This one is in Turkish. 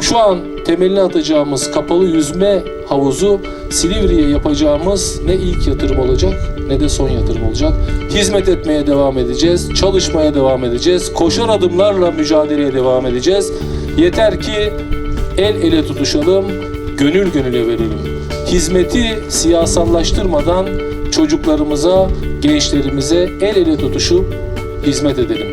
Şu an temelini atacağımız kapalı yüzme havuzu Silivri'ye yapacağımız ne ilk yatırım olacak ne de son yatırım olacak. Hizmet etmeye devam edeceğiz, çalışmaya devam edeceğiz, koşar adımlarla mücadeleye devam edeceğiz. Yeter ki el ele tutuşalım, gönül gönüle verelim. Hizmeti siyasallaştırmadan çocuklarımıza, gençlerimize el ele tutuşup hizmet edelim.